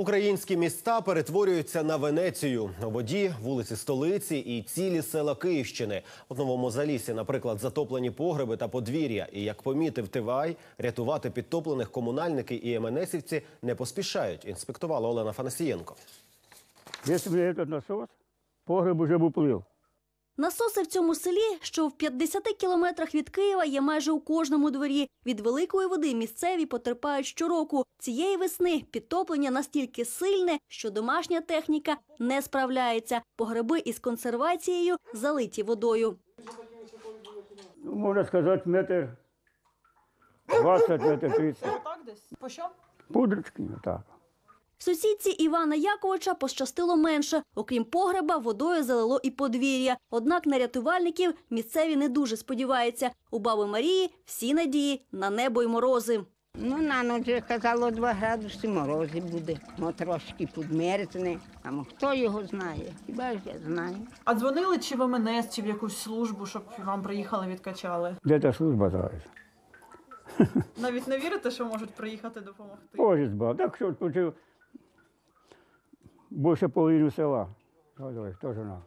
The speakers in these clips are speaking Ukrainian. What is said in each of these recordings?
Українські міста перетворюються на Венецію. На воді вулиці столиці і цілі села Київщини. У новому залісі, наприклад, затоплені погреби та подвір'я. І як помітив Тивай, рятувати підтоплених комунальники і МНСівці не поспішають. Інспектувала Олена Фанасієнко. Якщо б не цей насос, погреб уже б уплив. Насоси в цьому селі, що в 50 кілометрах від Києва, є майже у кожному дворі. Від великої води місцеві потерпають щороку. Цієї весни підтоплення настільки сильне, що домашня техніка не справляється. Погреби із консервацією залиті водою. Ну, можна сказати, метр 20, метр 30. Так десь? По що? Пудрочки, так. Сусідці Івана Яковича пощастило менше. Окрім погреба, водою залило і подвір'я. Однак на рятувальників місцеві не дуже сподіваються. У баби Марії всі надії на небо й морози. Ну, на ніч вже казало 2 градуси морозі буде. Мо трошки підмерзне. А хто його знає? Хіба ж я знаю. А дзвонили чи в МНС, чи в якусь службу, щоб вам приїхали, відкачали? Де та служба зараз? Навіть не вірите, що можуть приїхати допомогти? Боже збав. Так що більше половину села. Хто ж вона?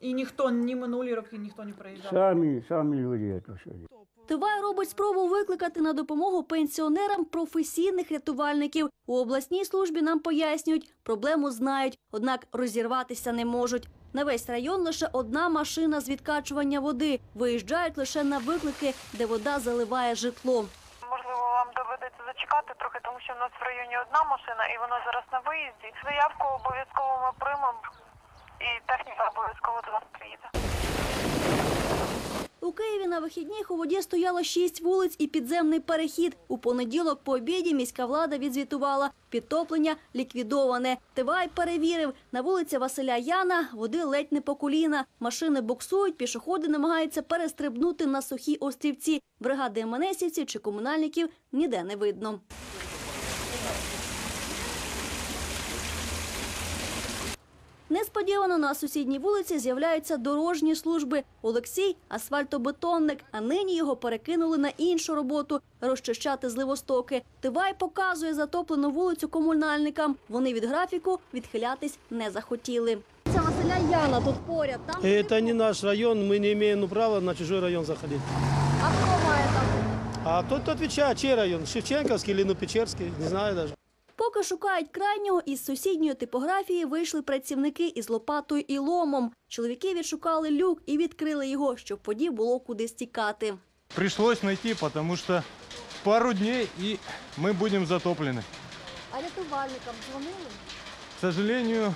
І ніхто, ні минулі роки, ніхто не приїжджав. Самі, самі люди. То є. Тивай робить спробу викликати на допомогу пенсіонерам професійних рятувальників. У обласній службі нам пояснюють, проблему знають, однак розірватися не можуть. На весь район лише одна машина з відкачування води. Виїжджають лише на виклики, де вода заливає житло. Доведеться зачекати трохи, тому що в нас в районі одна машина, і вона зараз на виїзді. Заявку обов'язково ми приймемо, і техніка обов'язково до вас приїде. У Києві на вихідних у воді стояло шість вулиць і підземний перехід. У понеділок по обіді міська влада відзвітувала. Підтоплення ліквідоване. Тивай перевірив. На вулиці Василя Яна води ледь не по коліна. Машини буксують, пішоходи намагаються перестрибнути на сухі острівці. Бригади МНСівців чи комунальників ніде не видно. Несподівано на сусідній вулиці з'являються дорожні служби. Олексій – асфальтобетонник, а нині його перекинули на іншу роботу – розчищати зливостоки. Тивай показує затоплену вулицю комунальникам. Вони від графіку відхилятись не захотіли. Це Василя Яна тут поряд. Там Это не наш район, мы не имеем права на чужой район заходить. А хто має там? А тот, кто отвечает, чей район? Шевченковский или Печерский? Не знаю даже. Поки шукають крайнього, із сусідньої типографії вийшли працівники із лопатою і ломом. Чоловіки відшукали люк і відкрили його, щоб воді було куди стікати. Пришлось найти, потому что пару дней и мы будем затоплены. А рятувальникам дзвонили? К сожалению,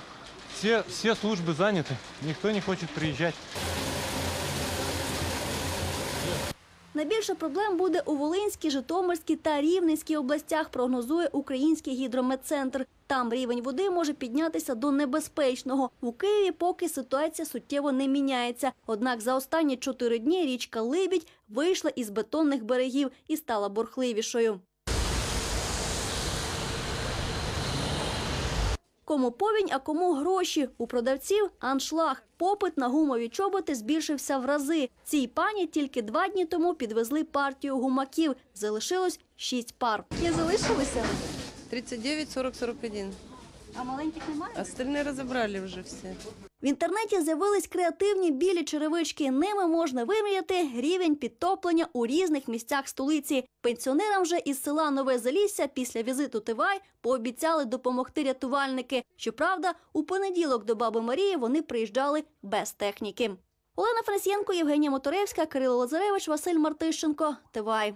все, все службы заняты, никто не хочет приезжать. Найбільше проблем буде у Волинській, Житомирській та Рівненській областях, прогнозує Український гідрометцентр. Там рівень води може піднятися до небезпечного. У Києві поки ситуація суттєво не міняється. Однак за останні чотири дні річка Либідь вийшла із бетонних берегів і стала бурхливішою. Кому повінь, а кому гроші. У продавців аншлаг. Попит на гумові чоботи збільшився в рази. Цій пані тільки два дні тому підвезли партію гумаків. Залишилось шість пар. Які залишилися? 39, 40, 41. А маленьких немає? Остальные разобрали уже все. В інтернеті з'явились креативні білі черевички. Ними можна виміряти рівень підтоплення у різних місцях столиці. Пенсіонерам же із села Нове Залісся після візиту Тивай пообіцяли допомогти рятувальники. Щоправда, у понеділок до баби Марії вони приїжджали без техніки. Олена Фрасєнко, Євгенія Моторевська, Кирило Лазаревич, Василь Мартищенко. Тивай.